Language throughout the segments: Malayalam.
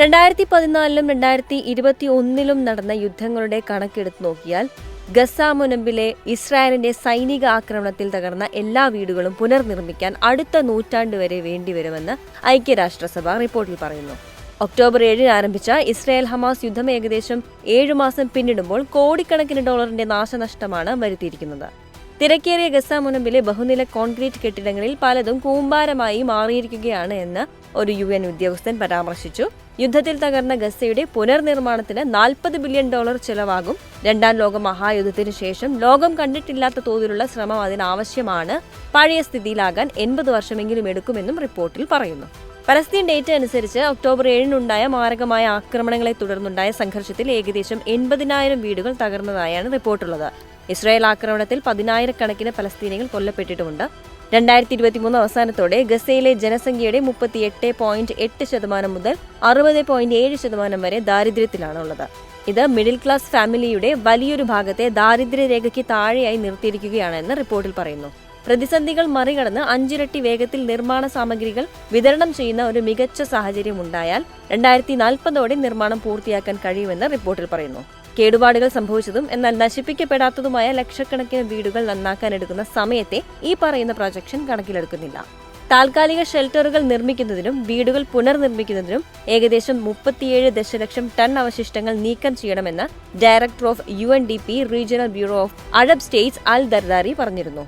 രണ്ടായിരത്തി പതിനാലിലും രണ്ടായിരത്തി ഇരുപത്തി ഒന്നിലും നടന്ന യുദ്ധങ്ങളുടെ കണക്കെടുത്ത് നോക്കിയാൽ ഗസ മുനമ്പിലെ ഇസ്രായേലിന്റെ സൈനിക ആക്രമണത്തിൽ തകർന്ന എല്ലാ വീടുകളും പുനർനിർമ്മിക്കാൻ അടുത്ത നൂറ്റാണ്ട് വരെ വേണ്ടിവരുമെന്ന് ഐക്യരാഷ്ട്രസഭ റിപ്പോർട്ടിൽ പറയുന്നു. ഒക്ടോബർ ഏഴിന് ആരംഭിച്ച ഇസ്രായേൽ ഹമാസ് യുദ്ധം ഏകദേശം ഏഴു മാസം പിന്നിടുമ്പോൾ കോടിക്കണക്കിന് ഡോളറിന്റെ നാശനഷ്ടമാണ് വരുത്തിയിരിക്കുന്നത്. തിരക്കേറിയ ഗസ മുനമ്പിലെ ബഹുനില കോൺക്രീറ്റ് കെട്ടിടങ്ങളിൽ പലതും കൂമ്പാരമായി മാറിയിരിക്കുകയാണ് എന്ന് ഒരു യു എൻ ഉദ്യോഗസ്ഥൻ പരാമർശിച്ചു. യുദ്ധത്തിൽ തകർന്ന ഗസയുടെ പുനർനിർമ്മാണത്തിന് നാൽപ്പത് ബില്യൺ ഡോളർ ചെലവാകും. രണ്ടാം ലോക മഹായുദ്ധത്തിനു ശേഷം ലോകം കണ്ടിട്ടില്ലാത്ത തോതിലുള്ള ശ്രമം അതിനാവശ്യമാണ്. പഴയ സ്ഥിതിയിലാകാൻ എൺപത് വർഷമെങ്കിലും എടുക്കുമെന്നും റിപ്പോർട്ടിൽ പറയുന്നു. പലസ്തീൻ ഡേറ്റ അനുസരിച്ച് ഒക്ടോബർ ഏഴിനുണ്ടായ മാരകമായ ആക്രമണങ്ങളെ തുടർന്നുണ്ടായ സംഘർഷത്തിൽ ഏകദേശം എൺപതിനായിരം വീടുകൾ തകർന്നതായാണ് റിപ്പോർട്ടുള്ളത്. ഇസ്രായേൽ ആക്രമണത്തിൽ പതിനായിരക്കണക്കിന് പലസ്തീനികൾ കൊല്ലപ്പെട്ടിട്ടുമുണ്ട്. രണ്ടായിരത്തി ഇരുപത്തിമൂന്ന് അവസാനത്തോടെ ഗസയിലെ ജനസംഖ്യയുടെ മുപ്പത്തി എട്ട് പോയിന്റ് എട്ട് ശതമാനം മുതൽ അറുപത് പോയിന്റ് ഏഴ് ശതമാനം വരെ ദാരിദ്ര്യത്തിലാണുള്ളത്. ഇത് മിഡിൽ ക്ലാസ് ഫാമിലിയുടെ വലിയൊരു ഭാഗത്തെ ദാരിദ്ര്യരേഖയ്ക്ക് താഴെയായി നിർത്തിയിരിക്കുകയാണെന്ന് റിപ്പോർട്ടിൽ പറയുന്നു. പ്രതിസന്ധികൾ മറികടന്ന് അഞ്ചിരട്ടി വേഗത്തിൽ നിർമ്മാണ സാമഗ്രികൾ വിതരണം ചെയ്യുന്ന ഒരു മികച്ച സാഹചര്യം ഉണ്ടായാൽ രണ്ടായിരത്തി നാൽപ്പതോടെ നിർമ്മാണം പൂർത്തിയാക്കാൻ കഴിയുമെന്ന് റിപ്പോർട്ടിൽ പറയുന്നു. കേടുപാടുകൾ സംഭവിച്ചതും എന്നാൽ നശിപ്പിക്കപ്പെടാത്തതുമായ ലക്ഷക്കണക്കിന് വീടുകൾ നന്നാക്കാൻ എടുക്കുന്ന സമയത്തെ ഈ പറയുന്ന പ്രൊജക്ഷൻ കണക്കിലെടുക്കുന്നില്ല. താൽക്കാലിക ഷെൽട്ടറുകൾ നിർമ്മിക്കുന്നതിനും വീടുകൾ പുനർനിർമ്മിക്കുന്നതിനും ഏകദേശം മുപ്പത്തിയേഴ് ദശലക്ഷം ടൺ അവശിഷ്ടങ്ങൾ നീക്കം ചെയ്യണമെന്ന് director of U N D P regional bureau of Arab states Al Dardari പറഞ്ഞിരുന്നു.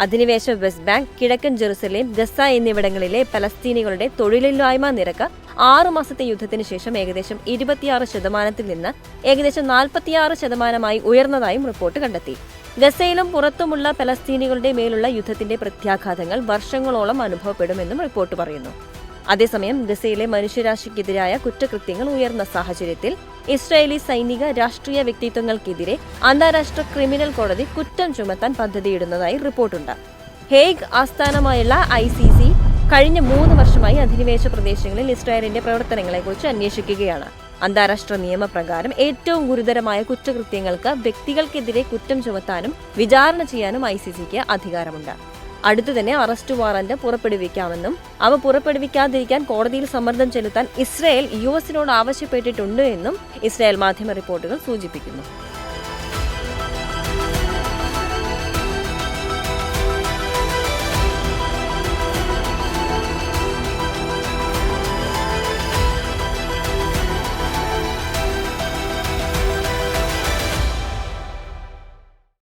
അധിനിവേശ വെസ്റ്റ് ബാങ്ക് കിഴക്കൻ ജെറുസലേം ഗസ എന്നിവിടങ്ങളിലെ പലസ്തീനികളുടെ തൊഴിലില്ലായ്മ നിരക്ക് ആറു മാസത്തെ യുദ്ധത്തിന് ശേഷം ഏകദേശം ഇരുപത്തിയാറ് ശതമാനത്തിൽ നിന്ന് ഏകദേശം നാൽപ്പത്തിയാറ് ശതമാനമായി ഉയർന്നതായും റിപ്പോർട്ട് കണ്ടെത്തി. ഗസയിലും പുറത്തുമുള്ള പലസ്തീനികളുടെ മേലുള്ള യുദ്ധത്തിന്റെ പ്രത്യാഘാതങ്ങൾ വർഷങ്ങളോളം അനുഭവപ്പെടുമെന്നും റിപ്പോർട്ട് പറയുന്നു. അതേസമയം ഗസയിലെ മനുഷ്യരാശിക്കെതിരായ കുറ്റകൃത്യങ്ങൾ ഉയർന്ന സാഹചര്യത്തിൽ ഇസ്രായേലി സൈനിക രാഷ്ട്രീയ വ്യക്തിത്വങ്ങൾക്കെതിരെ അന്താരാഷ്ട്ര ക്രിമിനൽ കോടതി കുറ്റം ചുമത്താൻ പദ്ധതിയിടുന്നതായി റിപ്പോർട്ടുണ്ട്. ഹേഗ് ആസ്ഥാനമായുള്ള ഐ സി സി കഴിഞ്ഞ മൂന്ന് വർഷമായി അധിനിവേശ പ്രദേശങ്ങളിൽ ഇസ്രായേലിന്റെ പ്രവർത്തനങ്ങളെക്കുറിച്ച് അന്വേഷിക്കുകയാണ്. അന്താരാഷ്ട്ര നിയമപ്രകാരം ഏറ്റവും ഗുരുതരമായ കുറ്റകൃത്യങ്ങൾക്ക് വ്യക്തികൾക്കെതിരെ കുറ്റം ചുമത്താനും വിചാരണ ചെയ്യാനും ഐ സി സിക്ക് അധികാരമുണ്ട്. അടുത്തു തന്നെ അറസ്റ്റ് വാറന്റ് പുറപ്പെടുവിക്കാമെന്നും അവ പുറപ്പെടുവിക്കാതിരിക്കാൻ കോടതിയിൽ സമ്മർദ്ദം ചെലുത്താൻ ഇസ്രായേൽ യു എസിനോട് ആവശ്യപ്പെട്ടിട്ടുണ്ട് എന്നും ഇസ്രായേൽ മാധ്യമ റിപ്പോർട്ടുകൾ സൂചിപ്പിക്കുന്നു.